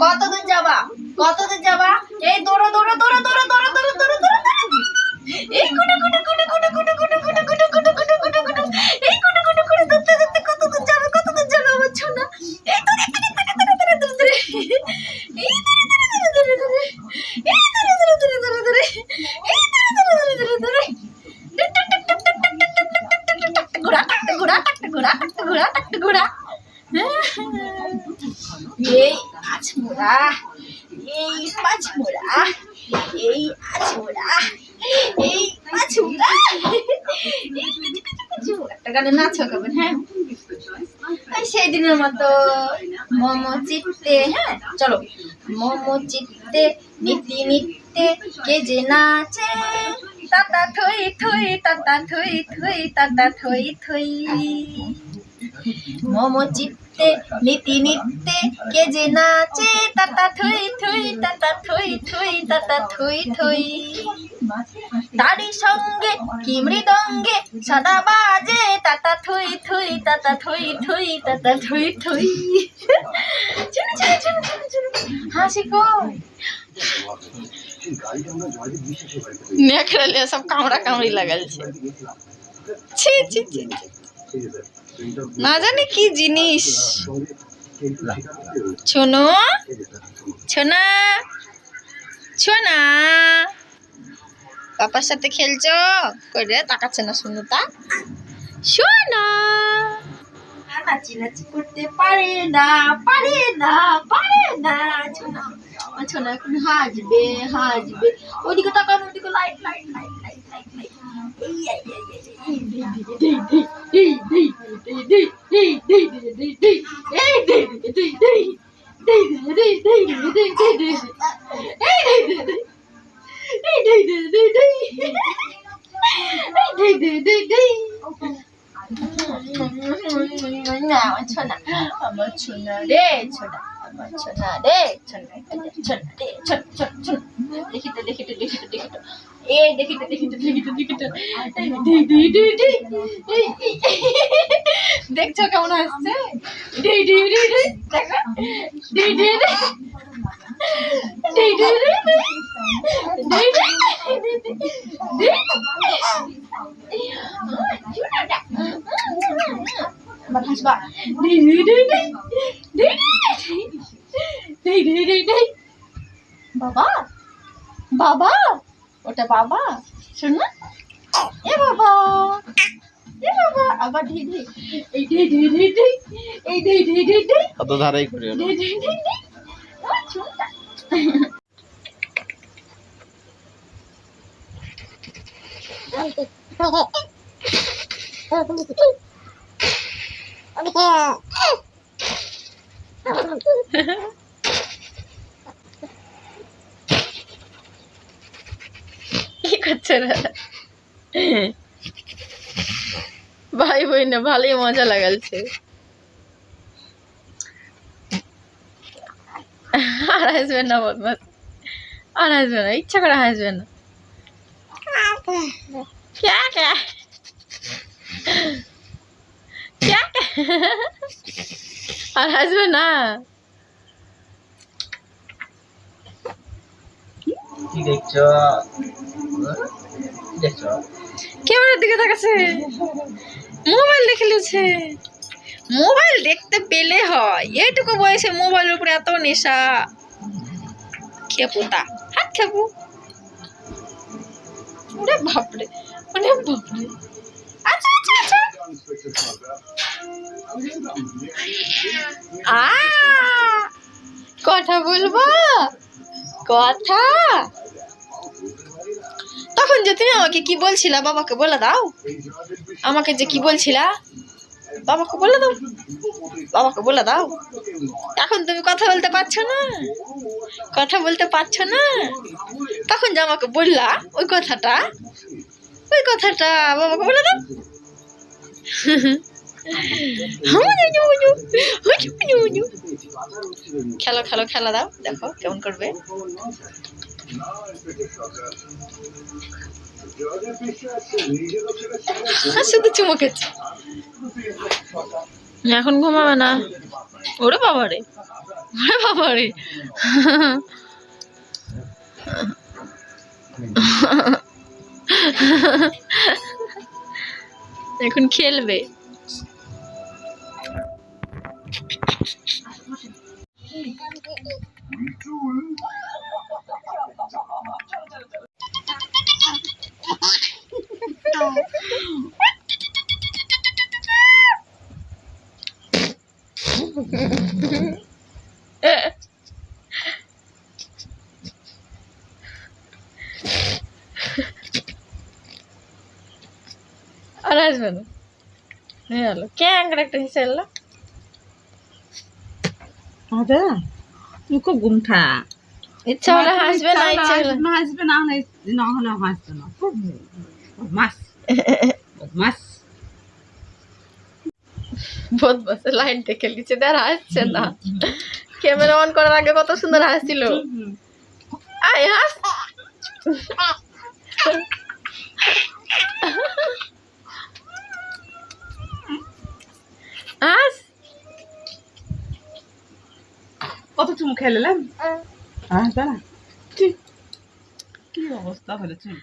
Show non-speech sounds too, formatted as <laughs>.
কত যাবা কত যাবা এই দৌড়ো দৌড়ো দৌড়ো দৌড়ো দৌড়ো দৌড়ো এই কুটু এই এই আজ মোরা এই মাছ মোরা এই আজ মোরা এই মাছ মোরা একটা গানে নাচ গাবেন হ্যাঁ? সেই দিনের মতো মম চিত্তে হ্যাঁ? চলো, মম চিত্তে নিত্যি নিত্যে কে যে নাচে? tata thui thui tata thui থই tata thui thui মোমো চিত্তে নীতি নিত্যে কে যে নাচে তাতা থই থই তাতা থই থই তাতা থই থই। তারি সঙ্গে কি মৃদঙ্গে সদা বাজে তাতা থই থই তাতা থই থই তাতা থই থই। হাসি কো নেকড়ালে সব কামড়া কামড়ি লাগালছে ছি ছি ছি ছি। না জানি কি জিনিস ছোনো ছোনা ছোনা পাপার সাথে খেলছো করে তাকাচ্ছে না শোনা নাচি নাচি করতে পারে না পারে না পারে না ছোনা ছোনা এখন হাজবে হাজবে ওদিকে তাকান ওদিকে light light light light light light এই আমার ছোনা রে ছোনা আমার ছোনা রে ছোনা ছোনা রে ছোনা ছোনা ছোনা দেখি তো দেখি তো দেখি তো দেখি তো এই দেখি তো দেখি তো দেখি তো দেখি তো দেখছ কেমন আসছে ডি ডি ডি ডি দেখো। আমার হাসবা বাবা বাবা ওটা বাবা শোন না এ বাবা এ বাবা আবার ঢি ঢি এই ঢি ঢি ঢি ঢি এই ঢি ঢি ঢি ঢি অত ধারাই করিও না ঢি ঢি ঢি ঢি ও চুমটা কি করছে ভাই বোন না ভালোই মজা লাগালছে আর হাসবে না বদমাস। আর হাসবে না, ইচ্ছা করে হাসবে না। ক্যা আর হাসবে না কি দেখছ? দেখছ? ক্যামেরার দিকে তাকাচ্ছে। মোবাইল দেখে লিছে মোবাইল দেখতে পেলে হয়। এইটুকু বয়সে মোবাইলের উপরে এত নেশা। খেপুতা হাত খেপু। ওরে বাপরে ওরে বাপরে। আচ্ছা আচ্ছা আচ্ছা। আ, কথা বলব? কথা? তখন যে তুমি আমাকে কি বলছিলা, বাবাকে বলে দাও। আমাকে যে কি বলছিলা, বাবাকে বলে দাও। বাবাকে বলে দাও। এখন তুমি কথা বলতে পারছ না? কথা বলতে পারছ না? তখন যে আমাকে বললা, ওই কথাটা ওই কথাটা বাবাকে বলে দাও। খেলো খেলো, খেলা দাও, দেখো কেমন করবে। শুধু চুমো এখন ঘুমাবে না। ওরে বাবা রে ওরে বাবা রে <laughs> এখন খেলবে। <laughs> <laughs> আর আসবে না। গেল ক্যাং করে একটা হিসেবে এলো? হবে মুখো গুমঠা। ইচ্ছা হলে হাসবে না ইচ্ছা হলে। না হাসবে না হলে না হলে হাসবে না। মাস মাস বহুত বসে লাইন দেখে আর হাসছে না। ক্যামেরা অন করার আগে কত সুন্দর হাসছিল। আয় হাস হাস কত চুমু খেলেলাম হ্যাঁ ঠিক কি অবস্থা হলে চুল